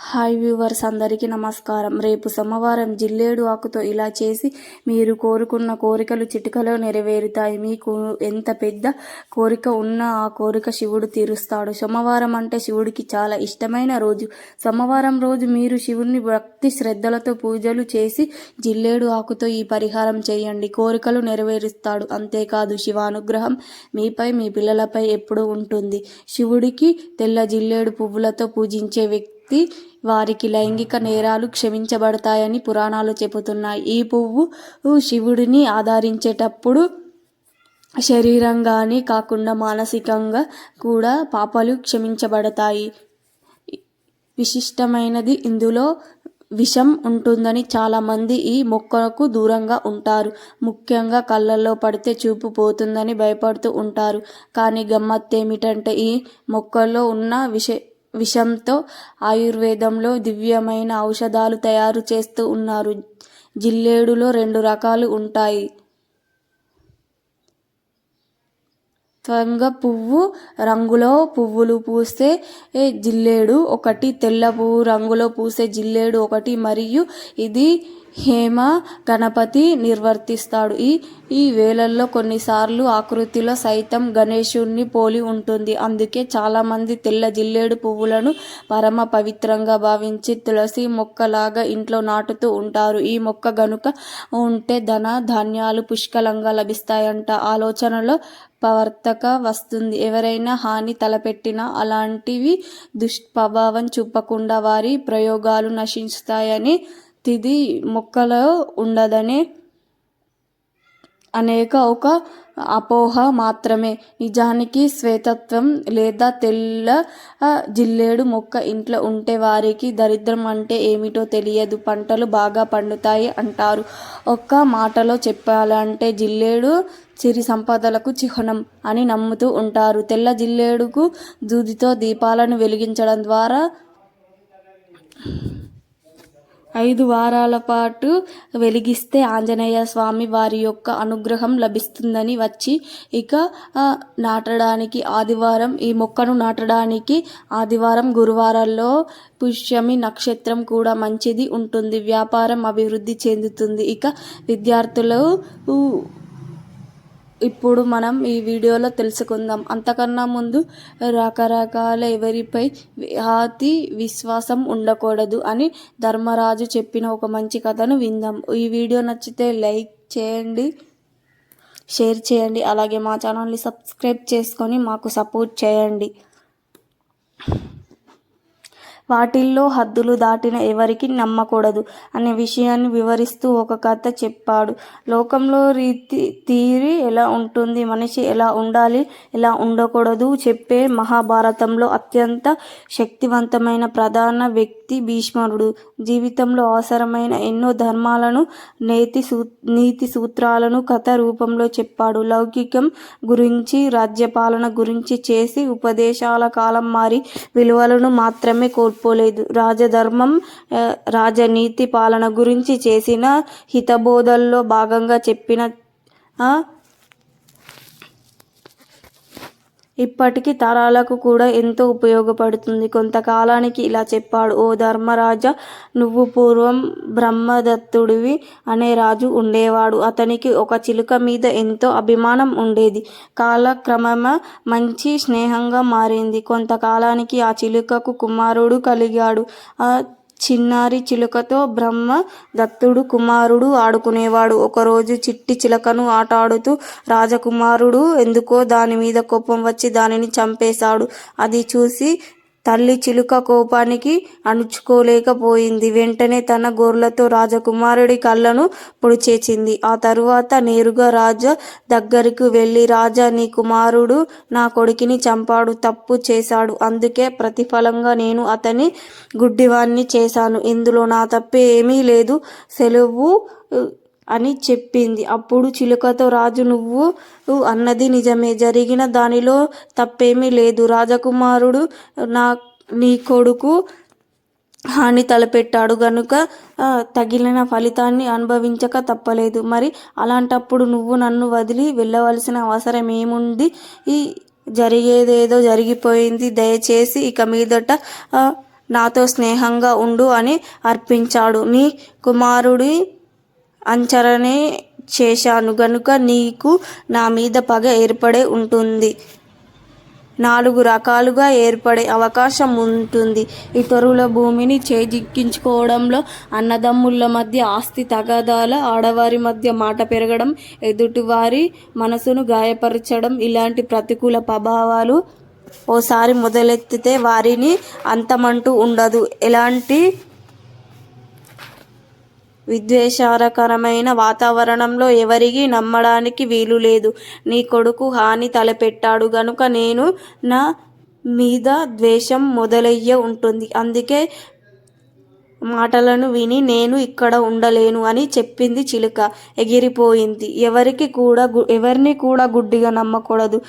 Hi viewers అందరికీ నమస్కారం. రేపు సోమవారం జిల్లేడు ఆకుతో ఇలా చేసి మీరు కోరుకున్న కోరికలు చిటికలో నెరవేరుతాయి. మీకు ఎంత పెద్ద కోరిక ఉన్నా ఆ కోరిక శివుడు తీరుస్తాడు. సోమవారం అంటే శివుడికి చాలా ఇష్టమైన రోజు. సోమవారం రోజు మీరు శివుడిని భక్తి శ్రద్ధలతో పూజలు చేసి జిల్లేడు ఆకుతో ఈ పరిహారం చేయండి. కోరికలు నెరవేరుస్తాడు. అంతేకాదు శివానుగ్రహం మీపై మీ పిల్లలపై ఎప్పుడూ ఉంటుంది. శివుడికి తెల్ల జిల్లేడు పువ్వులతో పూజించే వ్యక్తి వారికి లైంగిక నేరాలు క్షమించబడతాయని పురాణాలు చెబుతున్నాయి. ఈ పువ్వు శివుడిని ఆదరించేటప్పుడు శరీరంగానే కాకుండా మానసికంగా కూడా పాపాలు క్షమించబడతాయి. విశిష్టమైనది ఇందులో విషం ఉంటుందని చాలామంది ఈ మొక్కకు దూరంగా ఉంటారు. ముఖ్యంగా కళ్ళల్లో పడితే చూపు పోతుందని భయపడుతూ ఉంటారు. కానీ గమ్మత్తేమిటంటే ఈ మొక్కల్లో ఉన్న విష విషంతో ఆయుర్వేదంలో దివ్యమైన ఔషధాలు తయారు చేస్తూ ఉన్నారు. జిల్లేడులో రెండు రకాలు ఉంటాయి. త్వంగ పువ్వు రంగులో పువ్వులు పూసే జిల్లేడు ఒకటి తెల్ల పువ్వు రంగులో పూసే జిల్లేడు ఒకటి మరియు ఇది హేమ గణపతి నిర్వర్తిస్తాడు. ఈ ఈ వేలల్లో కొన్నిసార్లు ఆకృతిలో సైతం గణేశుణ్ణి పోలి ఉంటుంది. అందుకే చాలామంది తెల్ల జిల్లేడు పువ్వులను పరమ పవిత్రంగా భావించి తులసి మొక్కలాగా ఇంట్లో నాటుతూ ఉంటారు. ఈ మొక్క గనుక ఉంటే ధన ధాన్యాలు పుష్కలంగా లభిస్తాయంట. ఆలోచనలో ప్రవర్తక వస్తుంది. ఎవరైనా హాని తలపెట్టినా అలాంటివి దుష్ప్రభావం చూపకుండా వారి ప్రయోగాలు నశిస్తాయని తిది మొక్కలో ఉండదనే అనేక ఒక అపోహ మాత్రమే. నిజానికి శ్వేతత్వం లేదా తెల్ల జిల్లేడు మొక్క ఇంట్లో ఉంటే వారికి దరిద్రం అంటే ఏమిటో తెలియదు. పంటలు బాగా పండుతాయి అంటారు. ఒక్క మాటలో చెప్పాలంటే జిల్లేడు సిరి సంపదలకు చిహ్నం అని నమ్ముతూ ఉంటారు. తెల్ల జిల్లేడుకు దూదితో దీపాలను వెలిగించడం ద్వారా ఐదు వారాల పాటు వెలిగిస్తే ఆంజనేయ స్వామి వారి యొక్క అనుగ్రహం లభిస్తుందని వచ్చి ఇక నాటడానికి ఆదివారం ఈ మొక్కను నాటడానికి ఆదివారం గురువారాల్లో పుష్యమి నక్షత్రం కూడా మంచిది ఉంటుంది. వ్యాపారం అభివృద్ధి చెందుతుంది. ఇక విద్యార్థులు ఇప్పుడు మనం ఈ వీడియోలో తెలుసుకుందాం. అంతకన్నా ముందు రకరకాల ఎవరిపై అతి విశ్వాసం ఉండకూడదు అని ధర్మరాజు చెప్పిన ఒక మంచి కథను విందాం. ఈ వీడియో నచ్చితే లైక్ చేయండి షేర్ చేయండి అలాగే మా ఛానల్ని సబ్స్క్రైబ్ చేసుకొని మాకు సపోర్ట్ చేయండి. వాటిల్లో హద్దులు దాటిన ఎవరికి నమ్మకూడదు అనే విషయాన్ని వివరిస్తూ ఒక కథ చెప్పాడు. లోకంలో రీతి తీరి ఎలా ఉంటుంది? మనిషి ఎలా ఉండాలి? ఎలా ఉండకూడదు? చెప్పే మహాభారతంలో అత్యంత శక్తివంతమైన ప్రధాన వ్యక్తి భీష్మరుడు జీవితంలో అవసరమైన ఎన్నో ధర్మాలను నేతి సూ నీతి సూత్రాలను కథ రూపంలో చెప్పాడు. లౌకికం గురించి రాజ్యపాలన గురించి చేసి ఉపదేశాల కాలం మారి విలువలను మాత్రమే కోల్పు కోల్పోలేదు రాజధర్మం రాజనీతి పాలన గురించి చేసిన హితబోధల్లో భాగంగా చెప్పిన ఇప్పటికీ తరాలకు కూడా ఎంతో ఉపయోగపడుతుంది. కొంతకాలానికి ఇలా చెప్పాడు. ఓ ధర్మరాజ నువ్వు పూర్వం బ్రహ్మదత్తుడివి అనే రాజు ఉండేవాడు. అతనికి ఒక చిలుక మీద ఎంతో అభిమానం ఉండేది. కాలక్రమమ మంచి స్నేహంగా మారింది. కొంతకాలానికి ఆ చిలుకకు కుమారుడు కలిగాడు. చిన్నారి చిలుకతో బ్రహ్మ దత్తుడు కుమారుడు ఆడుకునేవాడు. ఒకరోజు చిట్టి చిలకను ఆట ఆడుతూ రాజకుమారుడు ఎందుకో దాని మీద కోపం వచ్చి దానిని చంపేశాడు. అది చూసి తల్లి చిలుక కోపానికి అణుచుకోలేకపోయింది. వెంటనే తన గోర్లతో రాజకుమారుడి కళ్ళను పొడిచేసింది. ఆ తరువాత నేరుగా రాజా దగ్గరకు వెళ్ళి రాజా నీ కుమారుడు నా కొడుకుని చంపాడు తప్పు చేశాడు. అందుకే ప్రతిఫలంగా నేను అతని గుడ్డివాణ్ణి చేశాను. ఇందులో నా తప్పే ఏమీ లేదు. సెలవు అని చెప్పింది. అప్పుడు చిలుకతో రాజు నువ్వు అన్నది నిజమే. జరిగిన దానిలో తప్పేమీ లేదు. రాజకుమారుడు నా నీ కొడుకు హాని తలపెట్టాడు. గనుక తగిలిన ఫలితాన్ని అనుభవించక తప్పలేదు. మరి అలాంటప్పుడు నువ్వు నన్ను వదిలి వెళ్ళవలసిన అవసరం ఏముంది? ఈ జరిగేదేదో జరిగిపోయింది. దయచేసి ఇక మీదట నాతో స్నేహంగా ఉండు అని అర్పించాడు. నీ కుమారుడి అంచరణే చేశాను గనుక నీకు నా మీద పగ ఏర్పడే ఉంటుంది. నాలుగు రకాలుగా ఏర్పడే అవకాశం ఉంటుంది. ఇతరుల భూమిని చేజిక్కించుకోవడంలో అన్నదమ్ముల మధ్య ఆస్తి తగాదాల ఆడవారి మధ్య మాట పెరగడం ఎదుటివారి మనసును గాయపరచడం ఇలాంటి ప్రతికూల ప్రభావాలు ఓసారి మొదలెత్తితే వారిని అంతమంటూ ఉండదు. ఎలాంటి విద్వేషకరమైన వాతావరణంలో ఎవరికీ నమ్మడానికి వీలు లేదు. నీ కొడుకు హాని తలపెట్టాడు గనుక నేను నా మీద ద్వేషం మొదలయ్య ఉంటుంది. అందుకే మాటలను విని నేను ఇక్కడ ఉండలేను అని చెప్పింది చిలుక. ఎగిరిపోయింది. ఎవరికి కూడా ఎవరిని కూడా గుడ్డిగా నమ్మకూడదు.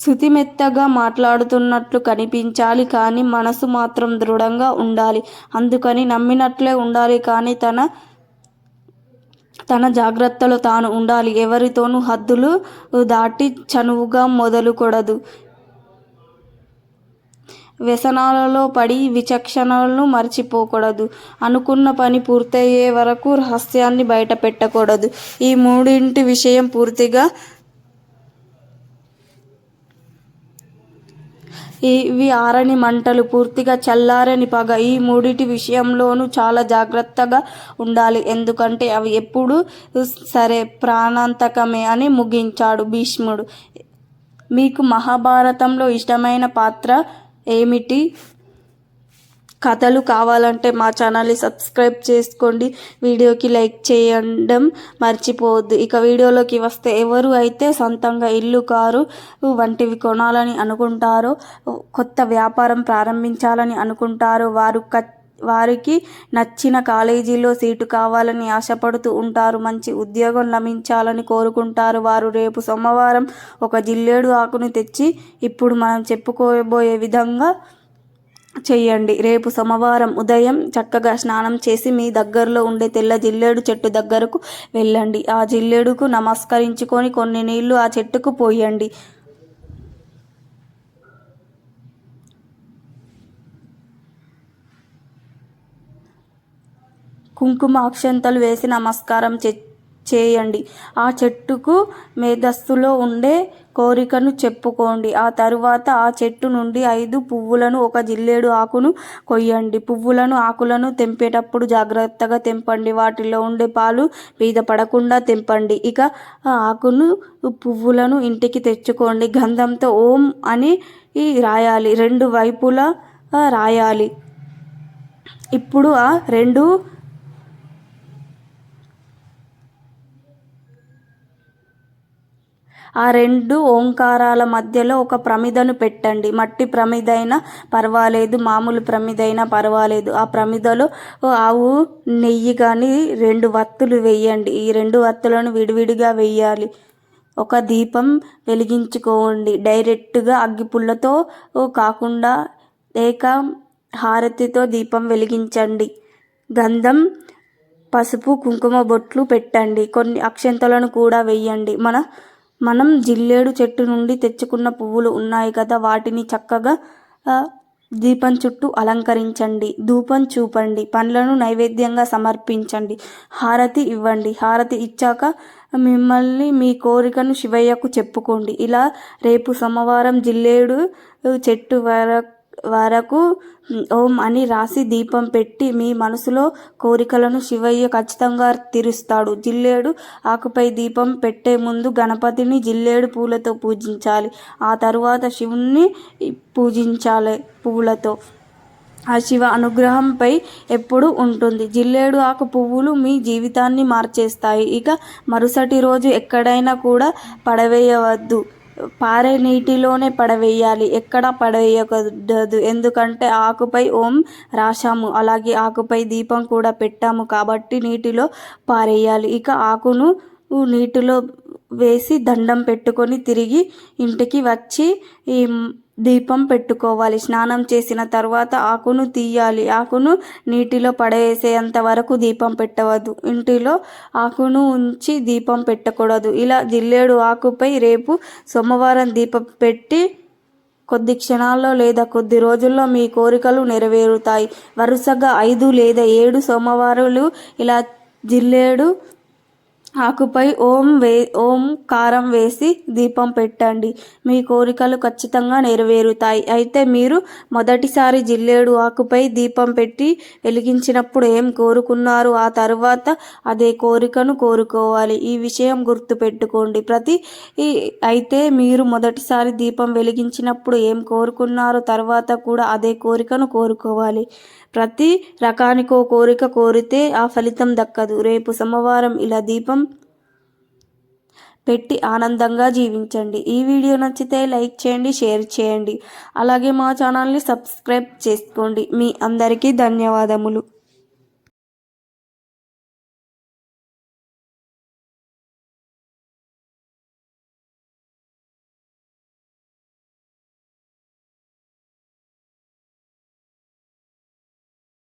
శృతిమెత్తగా మాట్లాడుతున్నట్లు కనిపించాలి కానీ మనసు మాత్రం దృఢంగా ఉండాలి. అందుకని నమ్మినట్లే ఉండాలి కానీ తన తన జాగ్రత్తలో తాను ఉండాలి. ఎవరితోనూ హద్దులు దాటి చనువుగా మొదలుకూడదు. వ్యసనాలలో పడి విచక్షణలను మర్చిపోకూడదు. అనుకున్న పని పూర్తయ్యే వరకు రహస్యాన్ని బయట పెట్టకూడదు ఈ మూడింటి విషయం పూర్తిగా ఇవి ఆరని మంటలు పూర్తిగా చల్లారని పగ. ఈ మూడిటి విషయంలోనూ చాలా జాగ్రత్తగా ఉండాలి. ఎందుకంటే అవి ఎప్పుడు సరే ప్రాణాంతకమే అని ముగించాడు భీష్ముడు. మీకు మహాభారతంలో ఇష్టమైన పాత్ర ఏమిటి? కథలు కావాలంటే మా ఛానల్ని సబ్స్క్రైబ్ చేసుకోండి. వీడియోకి లైక్ చేయడం మర్చిపోవద్దు. ఇక వీడియోలోకి వస్తే ఎవరు అయితే సొంతంగా ఇల్లు కారు వంటివి కొనాలని అనుకుంటారో కొత్త వ్యాపారం ప్రారంభించాలని అనుకుంటారో వారు వారికి నచ్చిన కాలేజీలో సీటు కావాలని ఆశపడుతూ ఉంటారు మంచి ఉద్యోగం లభించాలని కోరుకుంటారు. వారు రేపు సోమవారం ఒక జిల్లేడు ఆకును తెచ్చి ఇప్పుడు మనం చెప్పుకోబోయే విధంగా చేయండి. రేపు సోమవారం ఉదయం చక్కగా స్నానం చేసి మీ దగ్గరలో ఉండే తెల్ల జిల్లేడు చెట్టు దగ్గరకు వెళ్ళండి. ఆ జిల్లేడుకు నమస్కరించుకొని కొన్ని నీళ్ళు ఆ చెట్టుకు పోయండి. కుంకుమ అక్షంతలు వేసి నమస్కారం చేయండి. ఆ చెట్టుకు మేధస్సులో ఉండే కోరికను చెప్పుకోండి. ఆ తరువాత ఆ చెట్టు నుండి ఐదు పువ్వులను ఒక జిల్లేడు ఆకును కొయ్యండి. పువ్వులను ఆకులను తెంపేటప్పుడు జాగ్రత్తగా తెంపండి. వాటిలో ఉండే పాలు మీద పడకుండా తెంపండి. ఇక ఆ ఆకును పువ్వులను ఇంటికి తెచ్చుకోండి. గంధంతో ఓం అని రాయాలి. రెండు వైపులా రాయాలి. ఇప్పుడు ఆ రెండు ఆ రెండు ఓంకారాల మధ్యలో ఒక ప్రమిదను పెట్టండి. మట్టి ప్రమిదైనా పర్వాలేదు మామూలు ప్రమిదైనా పర్వాలేదు. ఆ ప్రమిదలో ఆవు నెయ్యి కానీ రెండు వత్తులు వేయండి. ఈ రెండు వత్తులను విడివిడిగా వేయాలి. ఒక దీపం వెలిగించుకోండి. డైరెక్ట్గా అగ్గిపుల్లతో కాకుండా ఏక హారతితో దీపం వెలిగించండి. గంధం పసుపు కుంకుమ బొట్లు పెట్టండి. కొన్ని అక్షంతలను కూడా వెయ్యండి మన మనం జిల్లేడు చెట్టు నుండి తెచ్చుకున్న పువ్వులు ఉన్నాయి కదా వాటిని చక్కగా దీపం చుట్టూ అలంకరించండి. ధూపం చూపండి. పండ్లను నైవేద్యంగా సమర్పించండి. హారతి ఇవ్వండి. హారతి ఇచ్చాక మిమ్మల్ని మీ కోరికను శివయ్యకు చెప్పుకోండి. ఇలా రేపు సోమవారం జిల్లేడు చెట్టు వరకు వరకు ఓం అని రాసి దీపం పెట్టి మీ మనసులో కోరికలను శివయ్య ఖచ్చితంగా తీరుస్తాడు. జిల్లేడు ఆకుపై దీపం పెట్టే ముందు గణపతిని జిల్లేడు పూలతో పూజించాలి. ఆ తరువాత శివుణ్ణి పూజించాలి పువ్వులతో ఆ శివ అనుగ్రహంపై ఎప్పుడు ఉంటుంది. జిల్లేడు ఆకు పువ్వులు మీ జీవితాన్ని మార్చేస్తాయి. ఇక మరుసటి రోజు ఎక్కడైనా కూడా పడవేయవద్దు. పారే నీటిలోనే పడవేయాలి. ఎక్కడ పడవేయకూడదు. ఎందుకంటే ఆకుపై ఓం రాశాము. అలాగే ఆకుపై దీపం కూడా పెట్టాము కాబట్టి నీటిలో పారేయాలి. ఇక ఆకును నీటిలో వేసి దండం పెట్టుకొని తిరిగి ఇంటికి వచ్చి ఈ దీపం పెట్టుకోవాలి. స్నానం చేసిన తర్వాత ఆకును తీయాలి. ఆకును నీటిలో పడేసేంత వరకు దీపం పెట్టవద్దు. ఇంటిలో ఆకును ఉంచి దీపం పెట్టకూడదు. ఇలా జిల్లేడు ఆకుపై రేపు సోమవారం దీపం పెట్టి కొద్ది క్షణాల్లో లేదా కొద్ది రోజుల్లో మీ కోరికలు నెరవేరుతాయి. వరుసగా ఐదు లేదా ఏడు సోమవారాలు ఇలా జిల్లేడు ఆకుపై ఓం వే ఓం కారం వేసి దీపం పెట్టండి. మీ కోరికలు ఖచ్చితంగా నెరవేరుతాయి. అయితే మీరు మొదటిసారి జిల్లేడు ఆకుపై దీపం పెట్టి వెలిగించినప్పుడు ఏం కోరుకున్నారు? ఆ తర్వాత అదే కోరికను కోరుకోవాలి. ఈ విషయం గుర్తుపెట్టుకోండి. ప్రతి ఈ అయితే మీరు మొదటిసారి దీపం వెలిగించినప్పుడు ఏం కోరుకున్నారో తర్వాత కూడా అదే కోరికను కోరుకోవాలి. ప్రతి రకానికో కోరిక కోరితే ఆ ఫలితం దక్కదు. రేపు సోమవారం ఇలా దీపం పెట్టి ఆనందంగా జీవించండి. ఈ వీడియో నచ్చితే లైక్ చేయండి షేర్ చేయండి. అలాగే మా ఛానల్ని సబ్స్క్రైబ్ చేసుకోండి. మీ అందరికీ ధన్యవాదములు.